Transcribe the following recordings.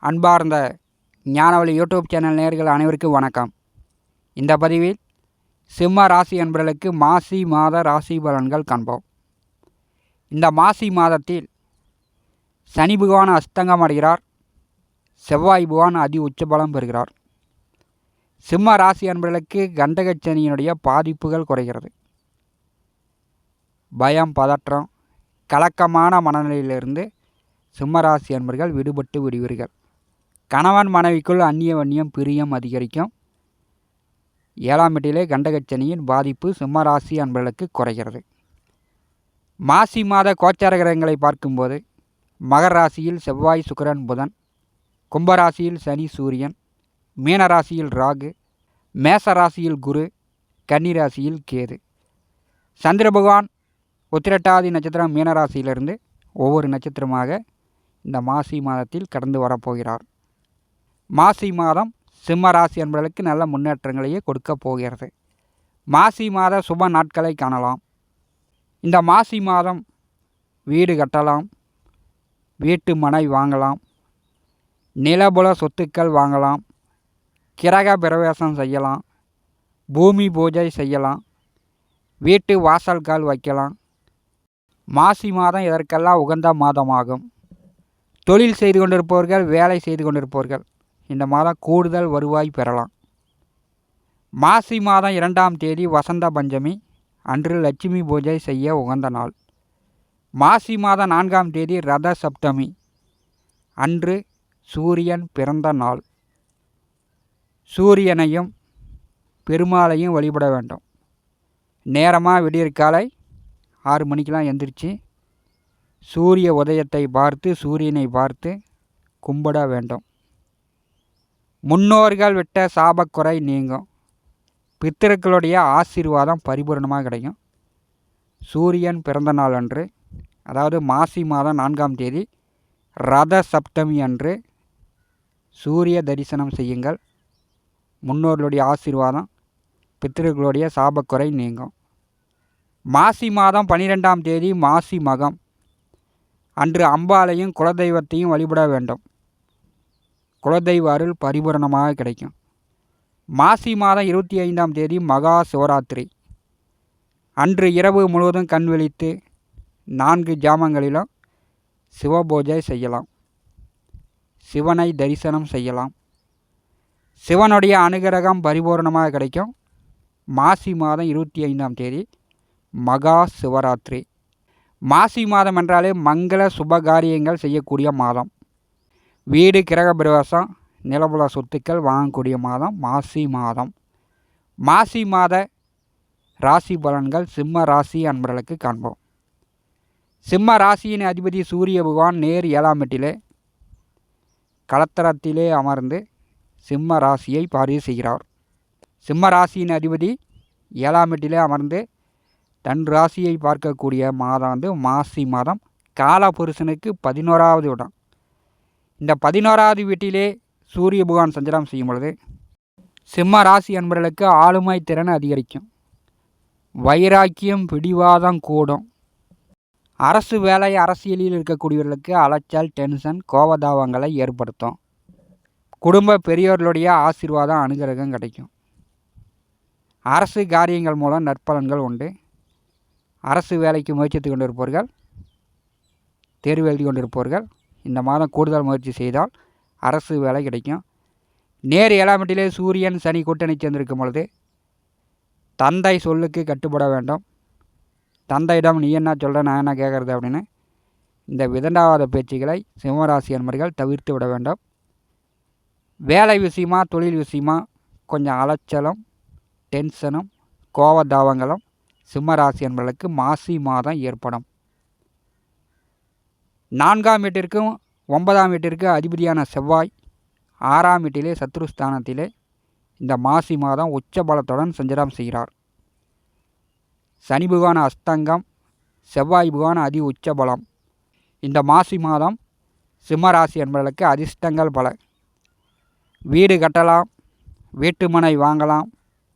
அன்பார்ந்த ஞானவழி YouTube channel நேர்கள் அனைவருக்கும் வணக்கம். இந்த பதிவில் சிம்ம ராசி என்பவர்களுக்கு மாசி மாத ராசி பலன்கள் காண்போம். இந்த மாசி மாதத்தில் சனி பகவான் அஸ்தங்கம் அடைகிறார். செவ்வாய் பகவான் அதி உச்சபலம் பெறுகிறார். சிம்ம ராசி என்பவர்களுக்கு கண்டகச் சனியினுடைய பாதிப்புகள் குறைகிறது. பயம் பதற்றம் கலக்கமான மனநிலையிலிருந்து சிம்மராசி என்பர்கள் விடுபட்டு விடுவீர்கள். கணவன் மனைவிக்குள் அந்நிய வன்னியம் பிரியம் அதிகரிக்கும். ஏழாம் வீட்டிலே கண்டகச்சனியின் பாதிப்பு சிம்மராசி அன்பர்களுக்கு குறைகிறது. மாசி மாத கோச்சார கிரகங்களை பார்க்கும்போது மகர ராசியில் செவ்வாய் சுக்கிரன் புதன் கும்பராசியில் சனி சூரியன் மீனராசியில் ராகு மேச ராசியில் குரு கன்னிராசியில் கேது. சந்திர பகவான் உத்திரட்டாதி நட்சத்திரம் மீனராசியிலிருந்து ஒவ்வொரு நட்சத்திரமாக இந்த மாசி மாதத்தில் கடந்து வரப்போகிறார். மாசி மாதம் சிம்ம ராசி என்பவர்களுக்கு நல்ல முன்னேற்றங்களையே கொடுக்க போகிறது. மாசி மாத சுப நாட்களை காணலாம். இந்த மாசி மாதம் வீடு கட்டலாம். வீட்டு மனை வாங்கலாம். நிலபுல சொத்துக்கள் வாங்கலாம். கிரக பிரவேசம் செய்யலாம். பூமி பூஜை செய்யலாம். வீட்டு வாசல்கால் வைக்கலாம். மாசி மாதம் இதற்கெல்லாம் உகந்த மாதமாகும். தொழில் செய்து கொண்டிருப்பவர்கள் வேலை செய்து கொண்டிருப்பவர்கள் இந்த மாதம் கூடுதல் வருவாய் பெறலாம். மாசி மாதம் இரண்டாம் தேதி வசந்த பஞ்சமி அன்று லட்சுமி பூஜை செய்ய உகந்த நாள். மாசி மாதம் நான்காம் தேதி ரத சப்தமி அன்று சூரியன் பிறந்த நாள். சூரியனையும் பெருமாளையும் வழிபட வேண்டும். நேரமாக விடியற்காலை ஆறு மணிக்கெலாம் எந்திரிச்சு சூரிய உதயத்தை பார்த்து சூரியனை பார்த்து கும்பிட வேண்டும். முன்னோர்கள் விட்ட சாபக்குறை நீங்கும். பித்திருக்களுடைய ஆசீர்வாதம் பரிபூர்ணமாக கிடைக்கும். சூரியன் பிறந்த நாள் அன்று அதாவது மாசி மாதம் நான்காம் தேதி ரத சப்தமி அன்று சூரிய தரிசனம் செய்யுங்கள். முன்னோர்களுடைய ஆசீர்வாதம் பித்திருக்களுடைய சாபக்குறை நீங்கும். மாசி மாதம் பன்னிரெண்டாம் தேதி மாசி மகம். அன்று அம்பாலையும் குலதெய்வத்தையும் வழிபட வேண்டும். குலதெய்வ அருள் பரிபூரணமாக கிடைக்கும். மாசி மாதம் இருபத்தி ஐந்தாம் தேதி மகா சிவராத்திரி. அன்று இரவு முழுவதும் கண் விழித்து நான்கு ஜாமங்களிலும் சிவபூஜை செய்யலாம். சிவனை தரிசனம் செய்யலாம். சிவனுடைய அனுகிரகம் பரிபூர்ணமாக கிடைக்கும். மாசி மாதம் இருபத்தி ஐந்தாம் தேதி மகா சிவராத்திரி. மாசி மாதம் என்றாலே மங்கள சுபகாரியங்கள் செய்யக்கூடிய மாதம். வீடு கிரக பிரவேசம் நிலபுல சொத்துக்கள் வாங்கக்கூடிய மாதம் மாசி மாதம். மாசி மாத ராசி பலன்கள் சிம்ம ராசி அன்பர்களுக்கு காண்போம். சிம்ம ராசியின் அதிபதி சூரிய பகவான் நேர் ஏழாம் எட்டிலே களத்திரத்திலே அமர்ந்து சிம்ம ராசியை பார்வை செய்கிறார். சிம்ம ராசியின் அதிபதி ஏழாம் எட்டிலே அமர்ந்து தன் ராசியை பார்க்கக்கூடிய மாதம் வந்து மாசி மாதம். காலபுருஷனுக்கு பதினோராவது இடம். இந்த பதினோராவது வீட்டிலே சூரிய பகவான் சஞ்சலம் செய்யும் பொழுது சிம்ம ராசி அன்பர்களுக்கு ஆளுமை திறன் அதிகரிக்கும். வைராக்கியம் பிடிவாதம் கூடும். அரசு வேலை அரசியலில் இருக்கக்கூடியவர்களுக்கு அலைச்சல் டென்ஷன் கோபதாபங்களை ஏற்படுத்தும். குடும்ப பெரியோர்களுடைய ஆசீர்வாதம் அனுகிரகம் கிடைக்கும். அரசு காரியங்கள் மூலம் நற்பலன்கள் உண்டு. அரசு வேலைக்கு முயற்சித்து கொண்டிருப்பவர்கள் தேர்வு எழுதி கொண்டிருப்பவர்கள் இந்த மாதம் கூடுதல் முயற்சி செய்தால் அரசு வேலை கிடைக்கும். நேர் ஏழாமட்டிலே சூரியன் சனி கூட்டணி சேர்ந்திருக்கும் பொழுது தந்தை சொல்லுக்கு கட்டுப்பட வேண்டும். தந்தையிடம் நீ என்ன சொல்கிற நான் என்ன கேட்குறது அப்படின்னு இந்த விதண்டாவாத பேச்சுகளை சிம்மராசி அன்பர்கள் தவிர்த்து விட வேண்டும். வேலை விஷயமா தொழில் விஷயமா கொஞ்சம் அலைச்சலும் டென்ஷனும் கோபதாபங்களும் சிம்மராசி அன்பர்களுக்கு மாசி மாதம் ஏற்படும். நான்காம் வீட்டிற்கும் ஒன்பதாம் வீட்டிற்கு அதிபதியான செவ்வாய் ஆறாம் வீட்டிலே சத்ருஸ்தானத்திலே இந்த மாசி மாதம் உச்ச பலத்துடன் சஞ்சாரம் செய்கிறார். சனி பகவான் அஸ்தங்கம் செவ்வாய் பகவான் அதி உச்ச பலம் இந்த மாசி மாதம் சிம்மராசி என்பவர்களுக்கு அதிர்ஷ்டங்கள் பல. வீடு கட்டலாம் வீட்டுமனை வாங்கலாம்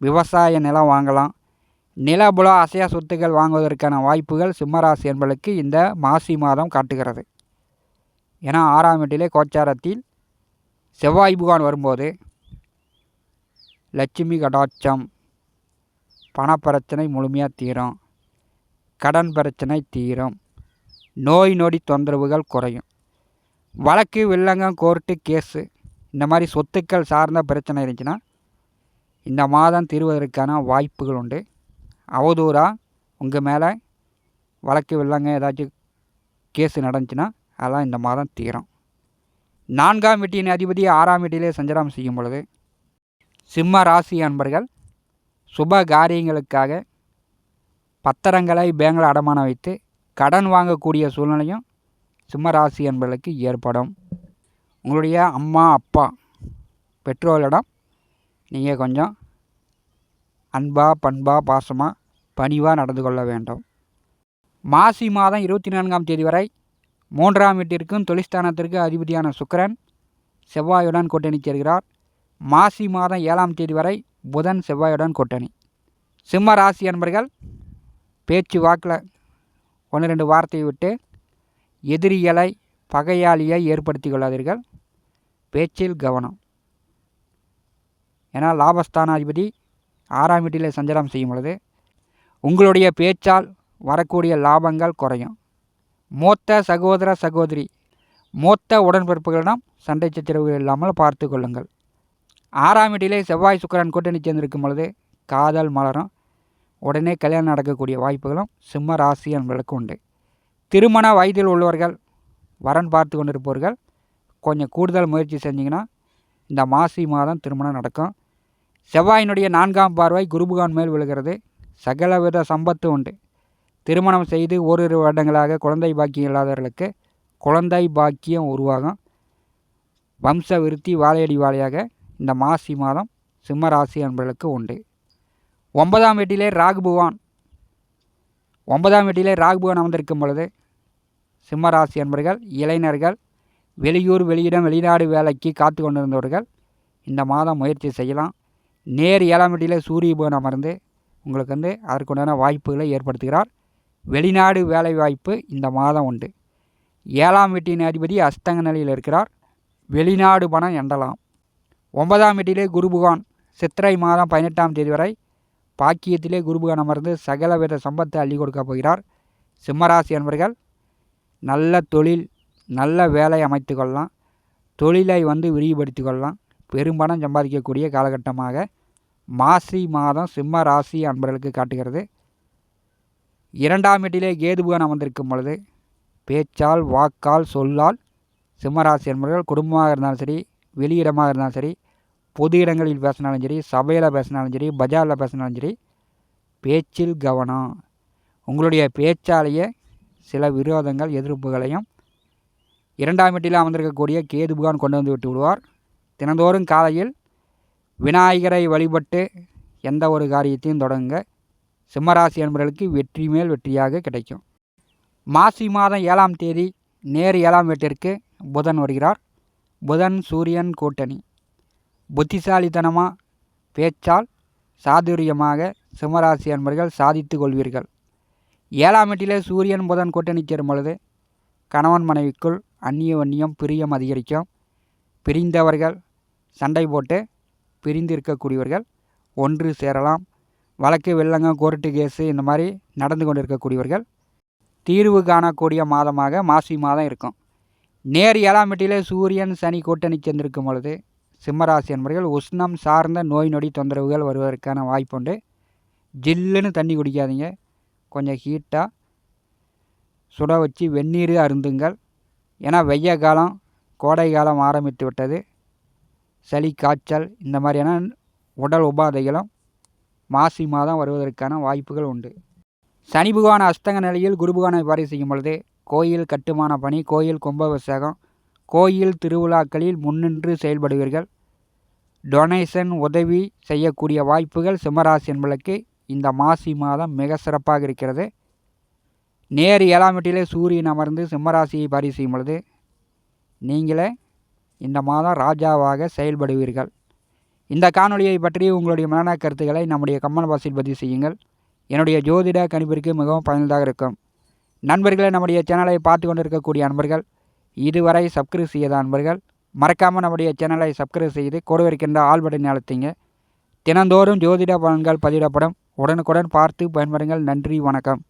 விவசாய நிலம் வாங்கலாம் நிலபுல அசையா சொத்துக்கள் வாங்குவதற்கான வாய்ப்புகள் சிம்மராசி என்பதற்கு இந்த மாசி மாதம் காட்டுகிறது. ஏன்னா ஆறாம் வீட்டிலே கோச்சாரத்தில் செவ்வாய் புகான் வரும்போது லட்சுமி கடாட்சம் பணப்பிரச்சனை முழுமையாக தீரும் கடன் பிரச்சனை தீரும் நோய் நொடி தொந்தரவுகள் குறையும். வழக்கு வில்லங்கம் கோர்ட்டு கேஸு இந்த மாதிரி சொத்துக்கள் சார்ந்த பிரச்சனை இருந்துச்சுன்னா இந்த மாதம் தீர்வதற்கான வாய்ப்புகள் உண்டு. அவதூறாக உங்கள் மேலே வழக்கு வில்லங்க ஏதாச்சும் கேஸு நடந்துச்சுன்னா அதெல்லாம் இந்த மாதம் தீரும். நான்காம் வீட்டின் அதிபதி ஆறாம் வீட்டிலே சஞ்சலம் செய்யும் பொழுது சிம்ம ராசி அன்பர்கள் சுப காரியங்களுக்காக பத்திரங்களை பேங்கில் அடமானம் வைத்து கடன் வாங்கக்கூடிய சூழ்நிலையும் சிம்ம ராசி அன்பர்களுக்கு ஏற்படும். உங்களுடைய அம்மா அப்பா பெற்றோரிடம் நீங்கள் கொஞ்சம் அன்பாக பண்பாக பாசமாக பணிவாக நடந்து கொள்ள வேண்டும். மாசி மாதம் இருபத்தி நான்காம் தேதி வரை மூன்றாம் வீட்டிற்கும் தொழிற்ஸ்தானத்திற்கு அதிபதியான சுக்கிரன் செவ்வாயுடன் கூட்டணி சேர்கிறார். மாசி மாதம் ஏழாம் தேதி வரை புதன் செவ்வாயுடன் கூட்டணி. சிம்ம ராசி அன்பர்கள் பேச்சு வாக்கில் ஒன்று ரெண்டு வார்த்தையை விட்டு எதிரிகளை பகையாளியை ஏற்படுத்தி கொள்ளாதீர்கள். பேச்சில் கவனம். ஏன்னா லாபஸ்தானாதிபதி ஆறாம் வீட்டில் சஞ்சாரம் செய்யும் பொழுது உங்களுடைய பேச்சால் வரக்கூடிய லாபங்கள் குறையும். மூத்த சகோதர சகோதரி மூத்த உடன்பிறப்புகளிடம் சண்டை சச்சரவுகள் இல்லாமல் பார்த்து கொள்ளுங்கள். ஆறாம் வீட்டிலே செவ்வாய் சுக்கரன் கூட்டணி சேர்ந்திருக்கும் பொழுது காதல் மலரும். உடனே கல்யாணம் நடக்கக்கூடிய வாய்ப்புகளும் சிம்ம ராசி என்பதற்கு உண்டு. திருமண வயதில் உள்ளவர்கள் வரன் பார்த்து கொண்டிருப்பவர்கள் கொஞ்சம் கூடுதல் முயற்சி செஞ்சிங்கன்னா இந்த மாசி மாதம் திருமணம் நடக்கும். செவ்வாயினுடைய நான்காம் பார்வை குருபுகான் மேல் விழுகிறது. சகலவித சம்பத்து உண்டு. திருமணம் செய்து ஓரிரு வருடங்களாக குழந்தை பாக்கியம் இல்லாதவர்களுக்கு குழந்தை பாக்கியம் உருவாகும். வம்ச விருத்தி வாழையடி வாழையாக இந்த மாசி மாதம் சிம்ம ராசி அன்பர்களுக்கு உண்டு. ஒன்பதாம் வீட்டிலே ராகுபவான் ஒன்பதாம் வீட்டிலே ராகுபவான் அமர்ந்திருக்கும் பொழுது சிம்ம ராசி அன்பர்கள் இளைஞர்கள் வெளியூர் வெளியிடம் வெளிநாடு வேலைக்கு காத்து கொண்டிருந்தவர்கள் இந்த மாதம் முயற்சி செய்யலாம். நேர் ஏழாம் வீட்டிலே சூரிய பகவான் அமர்ந்து உங்களுக்கு வந்து அதற்குண்டான வாய்ப்புகளை ஏற்படுத்துகிறார். வெளிநாடு வேலை வாய்ப்பு இந்த மாதம் உண்டு. ஏழாம் வீட்டின் அதிபதி அஸ்தங்க நிலையில் இருக்கிறார். வெளிநாடு பணம் எண்டலாம். ஒன்பதாம் வீட்டிலே குரு பகவான் சித்திரை மாதம் பதினெட்டாம் தேதி வரை பாக்கியத்திலே குரு பகவான் அமர்ந்து சகலவித சம்பத்தை அள்ளி கொடுக்க போகிறார். சிம்மராசி என்பர்கள் நல்ல தொழில் நல்ல வேலை அமைத்து கொள்ளலாம். தொழிலை வந்து விரிவுபடுத்தி கொள்ளலாம். பெரும்பணம் சம்பாதிக்கக்கூடிய காலகட்டமாக மாசி மாதம் சிம்ம ராசி அன்பர்களுக்கு காட்டுகிறது. இரண்டாம் வீட்டிலே கேதுபுகன் அமர்ந்திருக்கும் பொழுது பேச்சால் வாக்கால் சொல்லால் சிம்மராசி என்பவர்கள் குடும்பமாக இருந்தாலும் சரி வெளியிடமாக இருந்தாலும் சரி பொது இடங்களில் பேசினாலும் சரி சபையில் பேசினாலும் சரி பஜாரில் பேசினாலும் சரி பேச்சில் கவனம். உங்களுடைய பேச்சாலேயே சில விரோதங்கள் எதிர்ப்புகளையும் இரண்டாம் வீட்டில் அமர்ந்திருக்கக்கூடிய கேது புகான் கொண்டு வந்து விட்டு விடுவார். தினந்தோறும் காலையில் விநாயகரை வழிபட்டு எந்த ஒரு காரியத்தையும் தொடங்க சிம்மராசி என்பவர்களுக்கு வெற்றி மேல் வெற்றியாக கிடைக்கும். மாசி மாதம் ஏழாம் தேதி நேர் ஏழாம் வீட்டிற்கு புதன் வருகிறார். புதன் சூரியன் கூட்டணி. புத்திசாலித்தனமாக பேச்சால் சாதுரியமாக சிம்மராசி அன்பர்கள் சாதித்து கொள்வீர்கள். ஏழாம் வீட்டிலே சூரியன் புதன் கூட்டணி சேரும் பொழுது கணவன் மனைவிக்குள் அந்நிய வன்னியம் பிரியம் அதிகரிக்கும். பிரிந்தவர்கள் சண்டை போட்டு பிரிந்து இருக்கக்கூடியவர்கள் ஒன்று சேரலாம். வழக்கு வெள்ளங்க கோர்ட்டு கேஸு இந்த மாதிரி நடந்து கொண்டு இருக்கக்கூடியவர்கள் தீர்வு காணக்கூடிய மாதமாக மாசி மாதம் இருக்கும். நேர் ஏழாம் வீட்டிலே சூரியன் சனி கூட்டணி சேர்ந்திருக்கும் பொழுது சிம்மராசி என்பர்கள் உஷ்ணம் சார்ந்த நோய் நொடி தொந்தரவுகள் வருவதற்கான வாய்ப்புண்டு ஜில்லுன்னு தண்ணி குடிக்காதீங்க. கொஞ்சம் ஹீட்டாக சுட வச்சு வெந்நீர் அருந்துங்கள். ஏன்னா வெய்ய காலம் கோடை காலம் ஆரம்பித்து விட்டது. சளி காய்ச்சல் இந்த மாதிரியான உடல் உபாதைகளும் மாசி மாதம் வருவதற்கான வாய்ப்புகள் உண்டு. சனி பகவான் அஸ்தங்க நிலையில் குரு பகவானை பாரி செய்யும் பொழுது கோயில் கட்டுமான பணி கோயில் கும்பாபிஷேகம் கோயில் திருவிழாக்களில் முன்னின்று செயல்படுவீர்கள். டொனேஷன் உதவி செய்யக்கூடிய வாய்ப்புகள் சிம்மராசி என்பளுக்கு இந்த மாசி மாதம் மிக சிறப்பாக இருக்கிறது. நேர் ஏழாம் வீட்டிலே சூரியன் அமர்ந்து சிம்மராசியை பாரி செய்யும் பொழுது நீங்களே இந்த மாதம் ராஜாவாக செயல்படுவீர்கள். இந்த காணொலியை பற்றி உங்களுடைய மன கருத்துக்களை நம்முடைய கம்மன் பாசில் பதிவு செய்யுங்கள். என்னுடைய ஜோதிட கணிப்பிற்கு மிகவும் பயனுள்ளதாக இருக்கும். நண்பர்களே நம்முடைய சேனலை பார்த்து கொண்டிருக்கக்கூடிய அன்பர்கள் இதுவரை சப்ஸ்கிரைப் செய்யாத அன்பர்கள் மறக்காமல் நம்முடைய சேனலை சப்ஸ்கிரைப் செய்து கூட இருக்கின்ற ஆள் அழுத்திங்க. தினந்தோறும் ஜோதிட பலன்கள் பதிவிடப்படும். உடனுக்குடன் பார்த்து பயன்பெறுங்கள். நன்றி வணக்கம்.